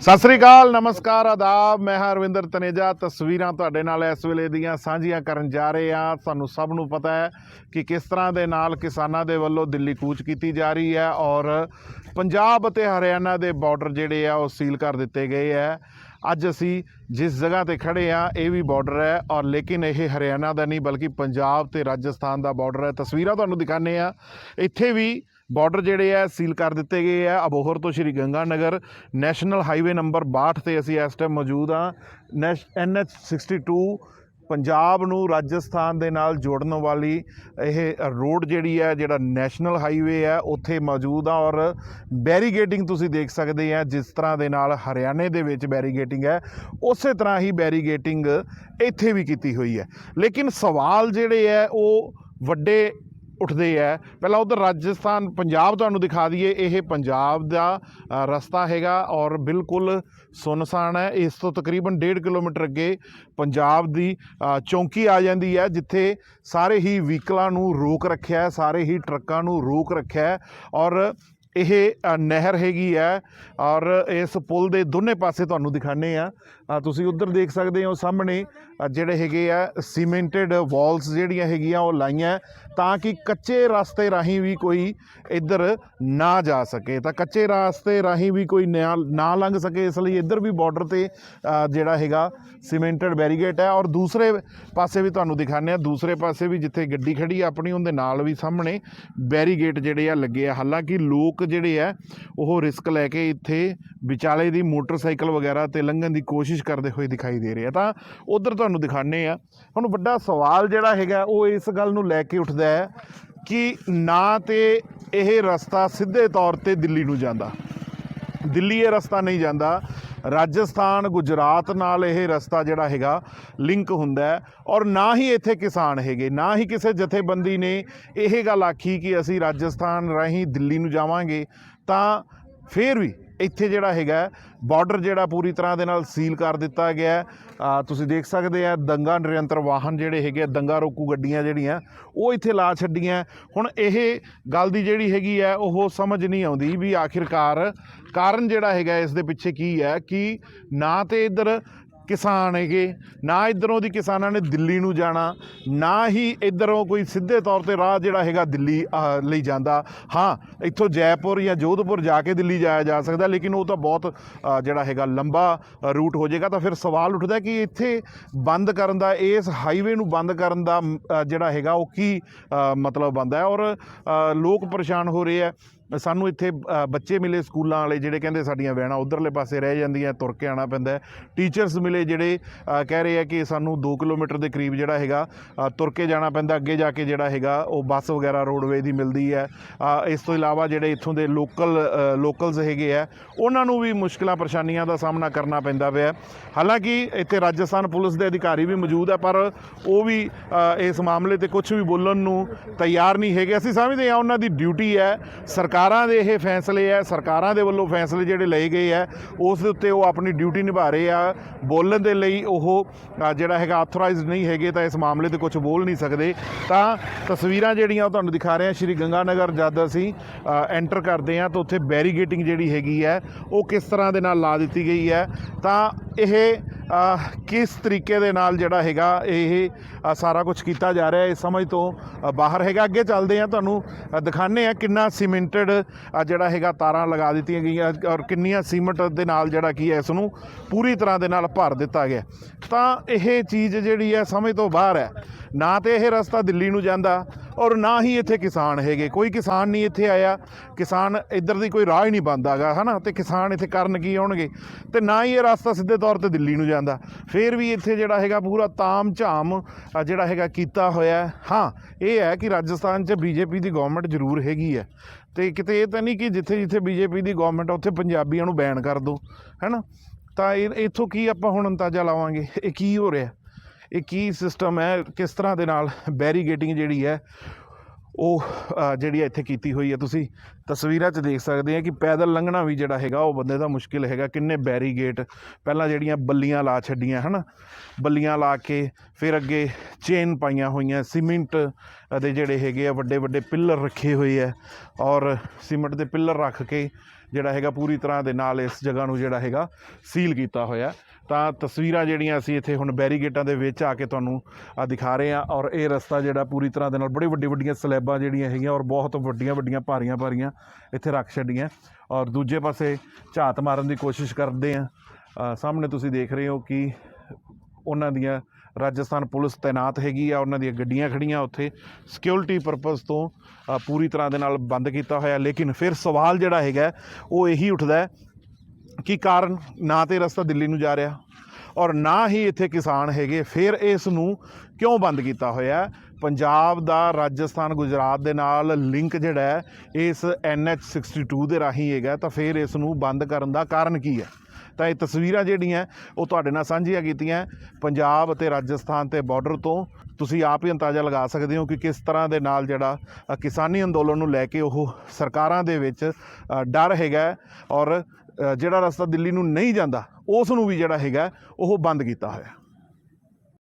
ਸਤਿ ਸ੍ਰੀ ਅਕਾਲ, ਨਮਸਕਾਰ, ਆਦਾਬ। ਮੈਂ ਹਾਂ ਰਵਿੰਦਰ ਤਨੇਜਾ। ਤਸਵੀਰਾਂ ਤੁਹਾਡੇ ਨਾਲ ਇਸ ਵੇਲੇ ਦੀਆਂ ਸਾਂਝੀਆਂ ਕਰਨ ਜਾ ਰਹੇ ਹਾਂ। ਤੁਹਾਨੂੰ ਸਭ ਨੂੰ ਪਤਾ ਹੈ ਕਿ ਕਿਸ ਤਰ੍ਹਾਂ ਦੇ ਨਾਲ ਕਿਸਾਨਾਂ ਦੇ ਵੱਲੋਂ ਦਿੱਲੀ ਕੂਚ ਕੀਤੀ ਜਾ ਰਹੀ ਹੈ ਔਰ ਪੰਜਾਬ ਅਤੇ ਹਰਿਆਣਾ ਦੇ ਬਾਰਡਰ ਜਿਹੜੇ ਆ ਉਹ ਸੀਲ ਕਰ ਦਿੱਤੇ ਗਏ ਹੈ। ਅੱਜ ਅਸੀਂ ਜਿਸ ਜਗ੍ਹਾ ਤੇ ਖੜੇ ਆ, ਇਹ ਵੀ ਬਾਰਡਰ ਹੈ ਔਰ ਲੇਕਿਨ ਇਹ ਹਰਿਆਣਾ ਦਾ ਨਹੀਂ ਬਲਕਿ ਪੰਜਾਬ ਤੇ ਰਾਜਸਥਾਨ ਦਾ ਬਾਰਡਰ ਹੈ। ਤਸਵੀਰਾਂ ਤੁਹਾਨੂੰ ਦਿਖਾਣੇ ਆ ਇੱਥੇ ਵੀ ਬਾਰਡਰ ਜਿਹੜੇ ਆ ਸੀਲ ਕਰ ਦਿੱਤੇ ਗਏ ਆ। ਅਬੋਹਰ ਤੋਂ Shri Ganga Nagar national highway number 62 ਤੇ ਅਸੀਂ ਇਸ ਟਾਈਮ ਮੌਜੂਦ ਆ ਐਨਐਚ 62 ਪੰਜਾਬ ਨੂੰ ਰਾਜਸਥਾਨ ਦੇ ਨਾਲ ਜੋੜਨ ਵਾਲੀ ਇਹ ਰੋਡ ਜਿਹੜੀ ਹੈ, ਜਿਹੜਾ ਨੈਸ਼ਨਲ ਹਾਈਵੇ ਹੈ, ਉੱਥੇ ਮੌਜੂਦ ਆ ਔਰ ਬੈਰੀਗੇਟਿੰਗ ਤੁਸੀਂ ਦੇਖ ਸਕਦੇ ਆ, ਜਿਸ ਤਰ੍ਹਾਂ ਦੇ ਨਾਲ ਹਰਿਆਣੇ ਦੇ ਵਿੱਚ ਬੈਰੀਗੇਟਿੰਗ ਹੈ, ਉਸੇ ਤਰ੍ਹਾਂ ਹੀ ਬੈਰੀਗੇਟਿੰਗ ਇੱਥੇ ਵੀ ਕੀਤੀ ਹੋਈ ਹੈ। ਲੇਕਿਨ ਸਵਾਲ ਜਿਹੜੇ ਹੈ, ਉਹ ਵੱਡੇ ਉੱਠਦੇ ਆ। ਪਹਿਲਾਂ ਉਧਰ ਰਾਜਸਥਾਨ, ਪੰਜਾਬ ਤੁਹਾਨੂੰ ਦਿਖਾ ਦਈਏ। ਇਹ ਪੰਜਾਬ ਦਾ ਰਸਤਾ ਹੈਗਾ ਔਰ ਬਿਲਕੁਲ ਸੁਨਸਾਨ ਹੈ। ਇਸ ਤੋਂ ਤਕਰੀਬਨ 1.5 ਕਿਲੋਮੀਟਰ ਅੱਗੇ ਪੰਜਾਬ ਦੀ ਚੌਂਕੀ ਆ ਜਾਂਦੀ ਹੈ, ਜਿੱਥੇ ਸਾਰੇ ਹੀ ਵਹੀਕਲਾਂ ਨੂੰ ਰੋਕ ਰੱਖਿਆ ਹੈ, ਸਾਰੇ ਹੀ ਟਰੱਕਾਂ ਨੂੰ ਰੋਕ ਰੱਖਿਆ ਹੈ ਔਰ ਇਹ ਨਹਿਰ ਹੈਗੀ ਹੈ ਔਰ ਇਸ ਪੁਲ ਦੇ ਦੋਨੇ ਪਾਸੇ ਤੁਹਾਨੂੰ ਦਿਖਾਣੇ ਆ ਅ, ਤੁਸੀਂ ਉੱਧਰ ਦੇਖ ਸਕਦੇ ਹੋ ਸਾਹਮਣੇ ਜਿਹੜੇ ਹੈਗੇ ਆ ਸੀਮੈਂਟਡ ਵਾਲਸ ਜਿਹੜੀਆਂ ਹੈਗੀਆਂ ਉਹ ਲਾਈਆਂ ਤਾਂ ਕਿ ਕੱਚੇ ਰਸਤੇ ਰਾਹੀਂ ਵੀ ਕੋਈ ਇੱਧਰ ਨਾ ਜਾ ਸਕੇ। ਤਾਂ ਕੱਚੇ ਰਸਤੇ ਰਾਹੀਂ ਵੀ ਕੋਈ ਨਾ ਨਾ ਲੰਘ ਸਕੇ ਇਸ ਲਈ ਇੱਧਰ ਵੀ ਬਾਰਡਰ ਤੇ ਜਿਹੜਾ ਹੈਗਾ ਸੀਮੈਂਟਡ ਬੈਰੀਗੇਟ ਹੈ। ਔਰ ਦੂਸਰੇ ਪਾਸੇ ਵੀ ਤੁਹਾਨੂੰ ਦਿਖਾਣੇ ਆ ਦੂਸਰੇ ਪਾਸੇ ਵੀ ਜਿੱਥੇ ਗੱਡੀ ਖੜੀ ਆ ਆਪਣੀ ਉਹਦੇ ਨਾਲ ਵੀ ਸਾਹਮਣੇ ਬੈਰੀਗੇਟ ਜਿਹੜੇ ਆ ਲੱਗੇ ਆ। ਹਾਲਾਂਕਿ ਲੋਕ ਜਿਹੜੇ ਆ ਉਹ ਰਿਸਕ ਲੈ ਕੇ ਇੱਥੇ ਵਿਚਾਲੇ ਦੀ ਮੋਟਰਸਾਈਕਲ ਵਗੈਰਾ ਤੇ ਲੰਘਣ ਦੀ ਕੋਸ਼ਿਸ਼ ਕਰਦੇ ਹੋਏ ਦਿਖਾਈ ਦੇ ਰਹੇ ਆ। ਤਾਂ ਉਧਰ ਤੁਹਾਨੂੰ ਦਿਖਾਣੇ ਆ। ਹੁਣ ਵੱਡਾ ਸਵਾਲ ਜਿਹੜਾ ਹੈਗਾ, ਉਹ ਇਸ ਗੱਲ ਨੂੰ ਲੈ ਕੇ ਉੱਠਦਾ ਹੈ ਕਿ ਨਾ ਤੇ ਇਹ ਰਸਤਾ ਸਿੱਧੇ ਤੌਰ ਤੇ ਦਿੱਲੀ ਨੂੰ ਜਾਂਦਾ। ਦਿੱਲੀ ਇਹ ਰਸਤਾ ਨਹੀਂ ਜਾਂਦਾ। ਰਾਜਸਥਾਨ, ਗੁਜਰਾਤ ਨਾਲ ਇਹ ਰਸਤਾ ਜਿਹੜਾ ਹੈਗਾ ਲਿੰਕ ਹੁੰਦਾ ਔਰ ਨਾ ਹੀ ਇੱਥੇ ਕਿਸਾਨ ਹੈਗੇ, ਨਾ ਹੀ ਕਿਸੇ ਜਥੇਬੰਦੀ ਨੇ ਇਹ ਗੱਲ ਆਖੀ ਕਿ ਅਸੀਂ ਰਾਜਸਥਾਨ ਰਾਹੀਂ ਦਿੱਲੀ ਨੂੰ ਜਾਵਾਂਗੇ ਤਾਂ ਫਿਰ ਵੀ ਇੱਥੇ ਜਿਹੜਾ ਹੈਗਾ ਬਾਰਡਰ ਜਿਹੜਾ ਪੂਰੀ ਤਰ੍ਹਾਂ ਦੇ ਨਾਲ ਸੀਲ ਕਰ ਦਿੱਤਾ ਗਿਆ ਤੁਸੀਂ ਦੇਖ ਸਕਦੇ ਆ ਦੰਗਾ ਨਿਰੰਤਰ ਵਾਹਨ ਜਿਹੜੇ ਹੈਗੇ ਆ, ਦੰਗਾ ਰੋਕੂ ਗੱਡੀਆਂ ਜਿਹੜੀਆਂ ਉਹ ਇੱਥੇ ਲਾ ਛੱਡੀਆਂ ਹੁਣ ਇਹ ਗੱਲ ਦੀ ਜਿਹੜੀ ਹੈਗੀ ਹੈ ਉਹ ਸਮਝ ਨਹੀਂ ਆਉਂਦੀ ਵੀ ਆਖਿਰਕਾਰ ਕਾਰਨ ਜਿਹੜਾ ਹੈਗਾ ਇਸ ਦੇ ਪਿੱਛੇ ਕੀ ਹੈ ਕਿ ਨਾ ਤੇ ਇੱਧਰ ਕਿਸਾਨ ਹੈਗੇ, ਨਾ ਇਧਰੋਂ ਦੀ ਕਿਸਾਨਾਂ ਨੇ ਦਿੱਲੀ ਨੂੰ ਜਾਣਾ, ਨਾ ਹੀ ਇਧਰੋਂ ਕੋਈ ਸਿੱਧੇ ਤੌਰ ਤੇ ਰਾਹ ਜਿਹੜਾ ਹੈਗਾ ਦਿੱਲੀ ਲਈ ਜਾਂਦਾ। ਹਾਂ, ਇੱਥੋਂ ਜੈਪੁਰ ਜਾਂ ਜੋਧਪੁਰ ਜਾ ਕੇ ਦਿੱਲੀ ਜਾਇਆ ਜਾ ਸਕਦਾ, ਲੇਕਿਨ ਉਹ ਤਾਂ ਬਹੁਤ ਜਿਹੜਾ ਹੈਗਾ ਲੰਬਾ ਰੂਟ ਹੋ ਜਾਏਗਾ। ਤਾਂ ਫਿਰ ਸਵਾਲ ਉੱਠਦਾ ਕਿ ਇੱਥੇ ਬੰਦ ਕਰਨ ਦਾ, ਇਸ ਹਾਈਵੇ ਨੂੰ ਬੰਦ ਕਰਨ ਦਾ ਜਿਹੜਾ ਹੈਗਾ ਉਹ ਕੀ ਮਤਲਬ ਬਣਦਾ ਹੈ? ਔਰ ਲੋਕ ਪਰੇਸ਼ਾਨ ਹੋ ਰਹੇ ਆ ਸਾਨੂੰ ਇੱਥੇ ਬੱਚੇ ਮਿਲੇ ਸਕੂਲਾਂ ਵਾਲੇ ਜਿਹੜੇ ਕਹਿੰਦੇ ਸਾਡੀਆਂ ਵੈਨਾਂ ਉਧਰਲੇ ਪਾਸੇ ਰਹਿ ਜਾਂਦੀਆਂ, ਤੁਰ ਕੇ ਆਉਣਾ ਪੈਂਦਾ ਟੀਚਰਸ ਮਿਲੇ ਜਿਹੜੇ ਕਹਿ ਰਹੇ ਆ ਕਿ ਸਾਨੂੰ 2 ਕਿਲੋਮੀਟਰ ਦੇ ਕਰੀਬ ਜਿਹੜਾ ਹੈਗਾ ਤੁਰ ਕੇ ਜਾਣਾ ਪੈਂਦਾ, ਅੱਗੇ ਜਾ ਕੇ ਜਿਹੜਾ ਹੈਗਾ, ਉਹ ਬੱਸ ਵਗੈਰਾ ਰੋਡਵੇ ਦੀ ਮਿਲਦੀ ਹੈ। ਇਸ ਤੋਂ ਇਲਾਵਾ ਜਿਹੜੇ ਇੱਥੋਂ ਦੇ ਲੋਕਲ ਲੋਕਲਸ ਹੈਗੇ ਆ, ਉਹਨਾਂ ਨੂੰ ਵੀ ਮੁਸ਼ਕਲਾਂ, ਪਰੇਸ਼ਾਨੀਆਂ ਦਾ ਸਾਹਮਣਾ ਕਰਨਾ ਪੈਂਦਾ ਪਿਆ ਹਾਲਾਂਕਿ ਇੱਥੇ ਰਾਜਸਥਾਨ ਪੁਲਿਸ ਦੇ ਅਧਿਕਾਰੀ ਵੀ ਮੌਜੂਦ ਆ ਪਰ ਉਹ ਵੀ ਇਸ ਮਾਮਲੇ ਤੇ ਕੁਝ ਵੀ ਬੋਲਣ ਨੂੰ ਤਿਆਰ ਨਹੀਂ ਹੈਗੇ। ਅਸੀਂ ਸਮਝਦੇ ਹਾਂ ਉਹਨਾਂ ਦੀ ਡਿਊਟੀ ਹੈ ਸਰਕਾਰ ਦੇ ਇਹ ਫੈਸਲੇ ਹੈ ਸਰਕਾਰਾਂ ਦੇ ਵੱਲੋਂ ਫੈਸਲੇ ਜਿਹੜੇ ਲਏ ਗਏ ਹੈ ਉਸ ਦੇ ਉੱਤੇ ਉਹ ਆਪਣੀ ਡਿਊਟੀ ਨਿਭਾ ਰਹੇ ਆ। ਬੋਲਣ ਦੇ ਲਈ ਉਹ ਜਿਹੜਾ ਹੈਗਾ ਆਥੋਰਾਈਜ਼ਡ ਨਹੀਂ ਹੈਗੇ ਤਾਂ ਇਸ ਮਾਮਲੇ ਤੇ ਕੁਝ ਬੋਲ ਨਹੀਂ ਸਕਦੇ। ਤਾਂ ਤਸਵੀਰਾਂ ਜਿਹੜੀਆਂ ਉਹ ਤੁਹਾਨੂੰ ਦਿਖਾ ਰਹੇ ਹਾਂ ਸ਼੍ਰੀ ਗੰਗਾਨਗਰ ਜਦ ਅਸੀਂ ਐਂਟਰ ਕਰਦੇ ਹਾਂ ਤਾਂ ਉੱਥੇ ਬੈਰੀਗੇਟਿੰਗ ਜਿਹੜੀ ਹੈਗੀ ਹੈ ਉਹ ਕਿਸ ਤਰ੍ਹਾਂ ਦੇ ਨਾਲ ਲਾ ਦਿੱਤੀ ਗਈ ਹੈ ਤਾਂ ਇਹ ਕਿਸ ਤਰੀਕੇ ਦੇ ਨਾਲ ਜਿਹੜਾ ਹੈਗਾ ਇਹ ਸਾਰਾ ਕੁਝ ਕੀਤਾ ਜਾ ਰਿਹਾ ਹੈ ਸਮਝ ਤੋਂ ਬਾਹਰ ਹੈਗਾ। ਅੱਗੇ ਚੱਲਦੇ ਆ ਤੁਹਾਨੂੰ ਅ, ਦਿਖਾਉਂਦੇ ਆ ਕਿੰਨਾ ਸੀਮੈਂਟਡ ਜਿਹੜਾ ਹੈਗਾ ਤਾਰਾਂ ਲਗਾ ਦਿੱਤੀਆਂ ਗਈਆਂ ਔਰ ਕਿੰਨੀਆਂ ਸੀਮੈਂਟ ਦੇ ਨਾਲ ਜਿਹੜਾ ਕੀ ਹੈ ਇਸ ਨੂੰ ਪੂਰੀ ਤਰ੍ਹਾਂ ਦੇ ਨਾਲ ਭਰ ਦਿੱਤਾ ਗਿਆ। ਤਾਂ ਇਹ ਚੀਜ਼ ਜਿਹੜੀ ਹੈ ਸਮਝ ਤੋਂ ਬਾਹਰ ਹੈ। ਨਾ ਤੇ ਇਹ ਰਸਤਾ ਦਿੱਲੀ ਨੂੰ ਜਾਂਦਾ ਔਰ ਨਾ ਹੀ ਇੱਥੇ ਕਿਸਾਨ ਹੈਗੇ। ਕੋਈ ਕਿਸਾਨ ਨਹੀਂ ਇੱਥੇ ਆਇਆ। ਕਿਸਾਨ ਇੱਧਰ ਦੀ ਕੋਈ ਰਾਹ ਹੀ ਨਹੀਂ ਬੰਦਾਗਾ ਹਨਾ? ਤੇ ਕਿਸਾਨ ਇੱਥੇ ਕਰਨ ਕੀ ਆਉਣਗੇ? ਤੇ ਨਾ ਹੀ ਇਹ ਰਸਤਾ ਸਿੱਧੇ ਤੌਰ ਤੇ ਦਿੱਲੀ ਨੂੰ ਜਾਂਦਾ। ਫਿਰ ਵੀ ਇੱਥੇ ਜਿਹੜਾ ਹੈਗਾ ਪੂਰਾ ਤਾਮ ਝਾਮ ਜਿਹੜਾ ਹੈਗਾ ਕੀਤਾ ਹੋਇਆ ਹਾਂ। ਇਹ ਹੈ ਕਿ ਰਾਜਸਥਾਨ 'ਚ ਬੀਜੇਪੀ ਦੀ ਗਵਰਨਮੈਂਟ ਜ਼ਰੂਰ ਹੈਗੀ ਹੈ। ਤੇ ਕਿਤੇ ਇਹ ਤਾਂ ਨਹੀਂ ਕਿ ਜਿੱਥੇ ਜਿੱਥੇ ਬੀਜੇਪੀ ਦੀ ਗਵਰਨਮੈਂਟ ਉੱਥੇ ਪੰਜਾਬੀਆਂ ਨੂੰ ਬੈਨ ਕਰ ਦੋ, ਹੈਨਾ? ਤਾਂ ਇਹ, ਇੱਥੋਂ ਕੀ ਆਪਾਂ ਹੁਣ ਅੰਦਾਜ਼ਾ ਲਾਵਾਂਗੇ? ਇਹ ਕੀ ਹੋ ਰਿਹਾ? ਇਹ ਕੀ ਸਿਸਟਮ ਹੈ? ਕਿਸ ਤਰ੍ਹਾਂ ਦੇ ਨਾਲ ਬੈਰੀਗੇਟਿੰਗ ਜਿਹੜੀ ਹੈ, ਉਹ ਜਿਹੜੀ ਹੈ ਇੱਥੇ ਕੀਤੀ ਹੋਈ ਹੈ ਤੁਸੀਂ ਤਸਵੀਰਾਂ 'ਚ ਦੇਖ ਸਕਦੇ ਆ ਕਿ ਪੈਦਲ ਲੰਘਣਾ ਵੀ ਜਿਹੜਾ ਹੈਗਾ, ਉਹ ਬੰਦੇ ਦਾ ਮੁਸ਼ਕਿਲ ਹੈਗਾ। ਕਿੰਨੇ ਬੈਰੀਗੇਟ ਪਹਿਲਾਂ ਜਿਹੜੀਆਂ ਬੱਲੀਆਂ ਲਾ ਛੱਡੀਆਂ, ਹਨ? ਬੱਲੀਆਂ ਲਾ ਕੇ ਫਿਰ ਅੱਗੇ ਚੇਨ ਪਾਈਆਂ ਹੋਈਆਂ ਸੀਮਿੰਟ ਦੇ ਜਿਹੜੇ ਹੈਗੇ ਆ ਵੱਡੇ ਵੱਡੇ ਪਿੱਲਰ ਰੱਖੇ ਹੋਏ ਆ ਔਰ ਸੀਮੈਂਟ ਦੇ ਪਿੱਲਰ ਰੱਖ ਕੇ ਜਿਹੜਾ ਹੈਗਾ ਪੂਰੀ ਤਰ੍ਹਾਂ ਦੇ ਨਾਲ ਇਸ ਜਗ੍ਹਾ ਨੂੰ ਜਿਹੜਾ ਹੈਗਾ ਸੀਲ ਕੀਤਾ ਹੋਇਆ। ਤਾਂ ਤਸਵੀਰਾਂ ਜਿਹੜੀਆਂ ਅਸੀਂ ਇੱਥੇ ਹੁਣ ਬੈਰੀਗੇਟਾਂ ਦੇ ਵਿੱਚ ਆ ਕੇ ਤੁਹਾਨੂੰ ਆ ਦਿਖਾ ਰਹੇ ਹਾਂ ਔਰ ਇਹ ਰਸਤਾ ਜਿਹੜਾ ਪੂਰੀ ਤਰ੍ਹਾਂ ਦੇ ਨਾਲ ਬੜੀ ਵੱਡੀ ਵੱਡੀਆਂ ਸਲੈਬਾਂ ਜਿਹੜੀਆਂ ਹੈਗੀਆਂ ਔਰ ਬਹੁਤ ਵੱਡੀਆਂ ਵੱਡੀਆਂ ਭਾਰੀਆਂ ਭਾਰੀਆਂ ਇੱਥੇ ਰੱਖ ਛੱਡੀਆਂ। ਔਰ ਦੂਜੇ ਪਾਸੇ ਝਾਤ ਮਾਰਨ ਦੀ ਕੋਸ਼ਿਸ਼ ਕਰਦੇ ਆ ਸਾਹਮਣੇ ਤੁਸੀਂ ਦੇਖ ਰਹੇ ਹੋ ਕਿ ਉਹਨਾਂ ਦੀਆਂ ਰਾਜਸਥਾਨ ਪੁਲਿਸ ਤਾਇਨਾਤ ਹੈਗੀ ਆ, ਉਹਨਾਂ ਦੀਆਂ ਗੱਡੀਆਂ ਖੜੀਆਂ ਉੱਥੇ। ਸਿਕਿਉਰਿਟੀ ਪਰਪਸ ਤੋਂ ਪੂਰੀ ਤਰ੍ਹਾਂ ਦੇ ਨਾਲ ਬੰਦ ਕੀਤਾ ਹੋਇਆ। ਲੇਕਿਨ ਫਿਰ ਸਵਾਲ ਜਿਹੜਾ ਹੈਗਾ, ਉਹ ਇਹੀ ਉੱਠਦਾ ਕਿ ਕਾਰਨ ਨਾ ਤੇ ਰਸਤਾ ਦਿੱਲੀ ਨੂੰ ਜਾ ਰਿਹਾ ਔਰ ਨਾ ਹੀ ਇੱਥੇ ਕਿਸਾਨ ਹੈਗੇ। ਫਿਰ ਇਸ ਨੂੰ ਕਿਉਂ ਬੰਦ ਕੀਤਾ ਹੋਇਆ? ਪੰਜਾਬ ਦਾ, ਰਾਜਸਥਾਨ, ਗੁਜਰਾਤ ਦੇ ਨਾਲ ਲਿੰਕ ਜਿਹੜਾ ਹੈ, ਇਸ NH62 ਦੇ ਰਾਹੀਂ ਹੈਗਾ, ਤਾਂ ਫਿਰ ਇਸ ਨੂੰ ਬੰਦ ਕਰਨ ਦਾ ਕਾਰਨ ਕੀ ਹੈ? ਤਾਂ ਇਹ ਤਸਵੀਰਾਂ ਜਿਹੜੀਆਂ, ਉਹ ਤੁਹਾਡੇ ਨਾਲ ਸਾਂਝੀਆਂ ਕੀਤੀਆਂ, ਪੰਜਾਬ ਅਤੇ ਰਾਜਸਥਾਨ ਤੇ ਬਾਰਡਰ ਤੋਂ। ਤੁਸੀਂ ਆਪ ਹੀ ਅੰਦਾਜ਼ਾ ਲਗਾ ਸਕਦੇ ਹੋ ਕਿ ਕਿਸ ਤਰ੍ਹਾਂ ਦੇ ਨਾਲ ਜਿਹੜਾ ਕਿਸਾਨੀ ਅੰਦੋਲਨ ਨੂੰ ਲੈ ਕੇ ਉਹ ਸਰਕਾਰਾਂ ਦੇ ਵਿੱਚ ਡਰ ਹੈਗਾ ਔਰ ਜਿਹੜਾ ਰਸਤਾ ਦਿੱਲੀ ਨੂੰ ਨਹੀਂ ਜਾਂਦਾ, ਉਸ ਨੂੰ ਵੀ ਜਿਹੜਾ ਹੈਗਾ, ਉਹ ਬੰਦ ਕੀਤਾ ਹੋਇਆ।